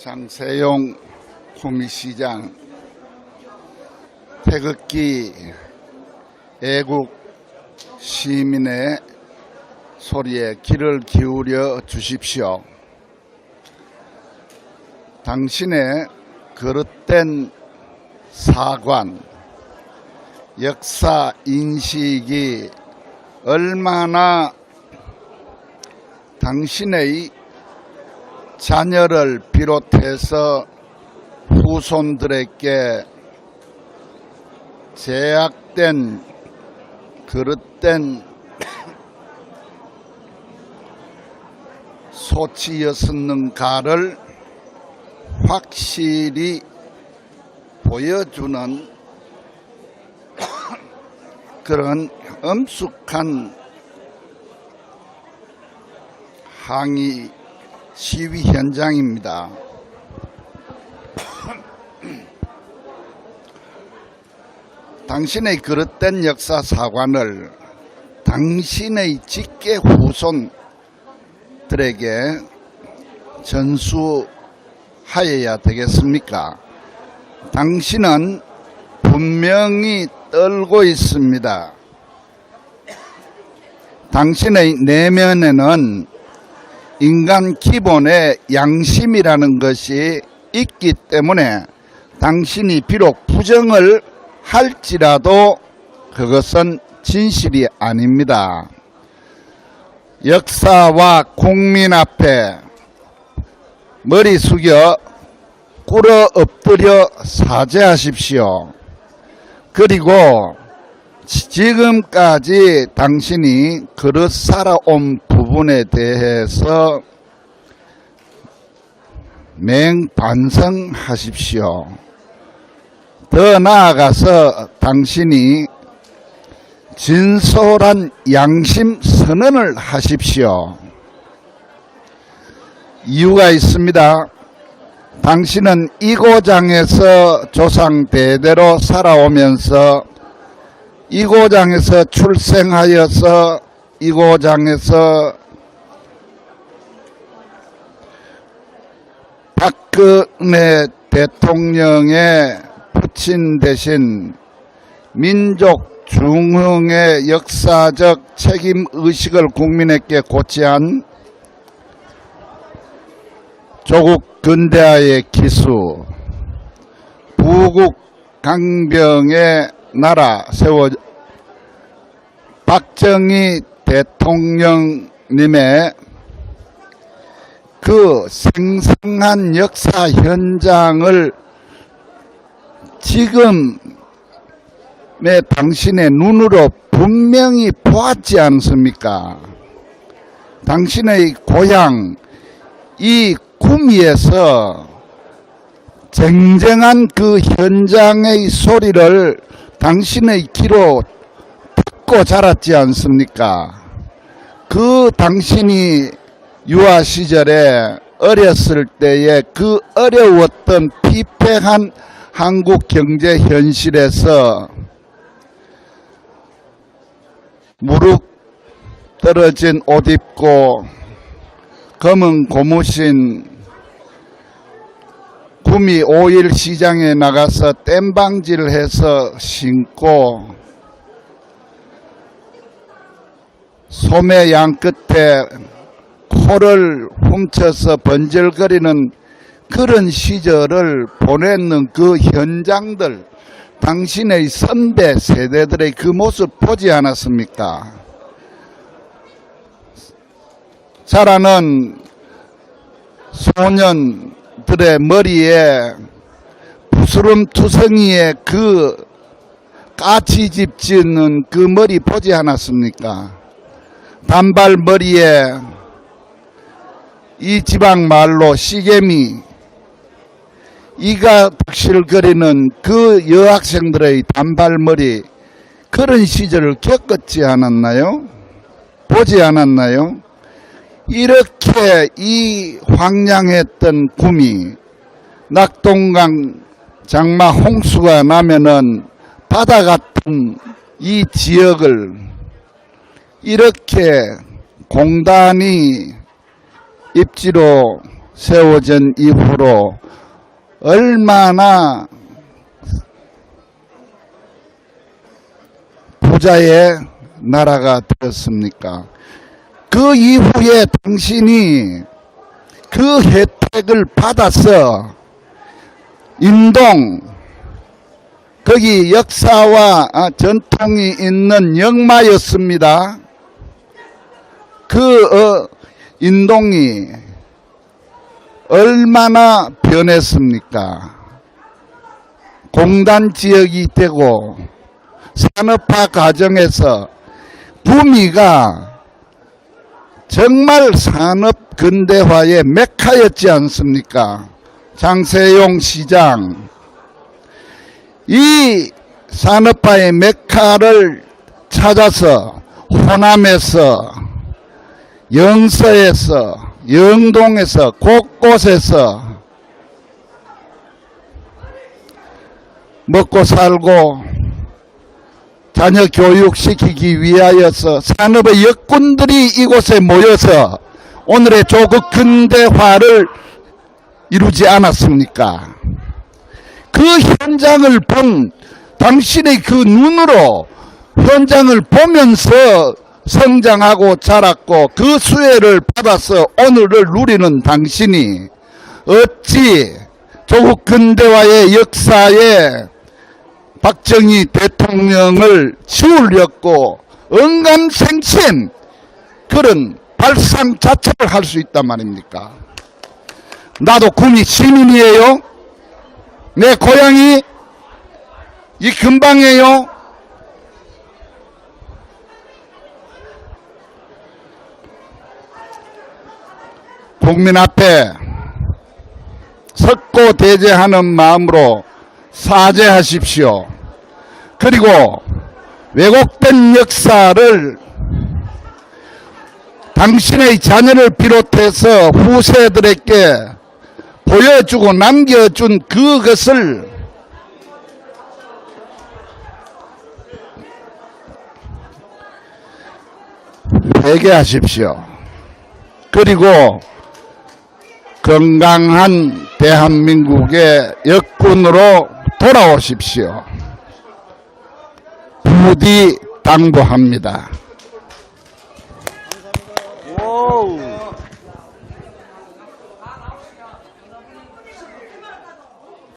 장세용 구미시장 태극기 애국 시민의 소리에 귀를 기울여 주십시오. 당신의 그릇된 사관, 역사 인식이 얼마나 당신의 자녀를 비롯해서 후손들에게 제약된 그릇된 소치였었는가를 확실히 보여주는 그런 엄숙한 항의 시위 현장입니다. 당신의 그릇된 역사 사관을 당신의 직계 후손들에게 전수하여야 되겠습니까? 당신은 분명히 떨고 있습니다. 당신의 내면에는 인간 기본의 양심이라는 것이 있기 때문에 당신이 비록 부정을 할지라도 그것은 진실이 아닙니다. 역사와 국민 앞에 머리 숙여 꿇어 엎드려 사죄하십시오. 그리고 지금까지 당신이 그릇 살아온 부분에 대해서 맹반성하십시오. 더 나아가서 당신이 진솔한 양심 선언을 하십시오. 이유가 있습니다. 당신은 이 고장에서 조상 대대로 살아오면서 이 고장에서 출생하여서 이고장에서 박근혜 대통령의 부친 대신 민족 중흥의 역사적 책임 의식을 국민에게 고치한 조국 근대화의 기수 부국 강병의 나라 세워 박정희 대통령님의 그 생생한 역사 현장을 지금의 당신의 눈으로 분명히 보았지 않습니까? 당신의 고향 이 구미에서 쟁쟁한 그 현장의 소리를 당신의 귀로 듣고 자랐지 않습니까? 그 당신이 유아 시절에 어렸을 때에 그 어려웠던 피폐한 한국 경제 현실에서 무릎 떨어진 옷 입고 검은 고무신 구미 5일 시장에 나가서 땜방질 해서 신고 소매 양 끝에 코를 훔쳐서 번질거리는 그런 시절을 보냈는 그 현장들 당신의 선배 세대들의 그 모습 보지 않았습니까? 자라는 소년들의 머리에 부스럼 투성이의 그 까치집 짓는 그 머리 보지 않았습니까? 단발 머리에 이 지방 말로 시개미 이가 덕실거리는 그 여학생들의 단발머리 그런 시절을 겪었지 않았나요? 보지 않았나요? 이렇게 이 황량했던 구미 낙동강 장마 홍수가 나면은 바다 같은 이 지역을 이렇게 공단이 입지로 세워진 이후로 얼마나 부자의 나라가 되었습니까? 그 이후에 당신이 그 혜택을 받아서 인동 거기 역사와 아, 전통이 있는 영마였습니다. 그 어, 인동이 얼마나 변했습니까? 공단 지역이 되고 산업화 과정에서 구미가 정말 산업 근대화의 메카였지 않습니까? 장세용 시장 이 산업화의 메카를 찾아서 호남에서 영서에서 영동에서 곳곳에서 먹고 살고 자녀 교육시키기 위하여서 산업의 역군들이 이곳에 모여서 오늘의 조국 근대화를 이루지 않았습니까? 그 현장을 본 당신의 그 눈으로 현장을 보면서 성장하고 자랐고 그 수혜를 받아서 오늘을 누리는 당신이 어찌 조국 근대화의 역사에 박정희 대통령을 지우려고 언감생심 그런 발상 자체를 할 수 있단 말입니까? 나도 구미 시민이에요. 내 고향이 이 근방이에요. 국민 앞에 석고 대제하는 마음으로 사죄하십시오. 그리고 왜곡된 역사를 당신의 자녀를 비롯해서 후세들에게 보여주고 남겨준 그것을 회개하십시오. 그리고 건강한 대한민국의 역군으로 돌아오십시오. 부디 당부합니다.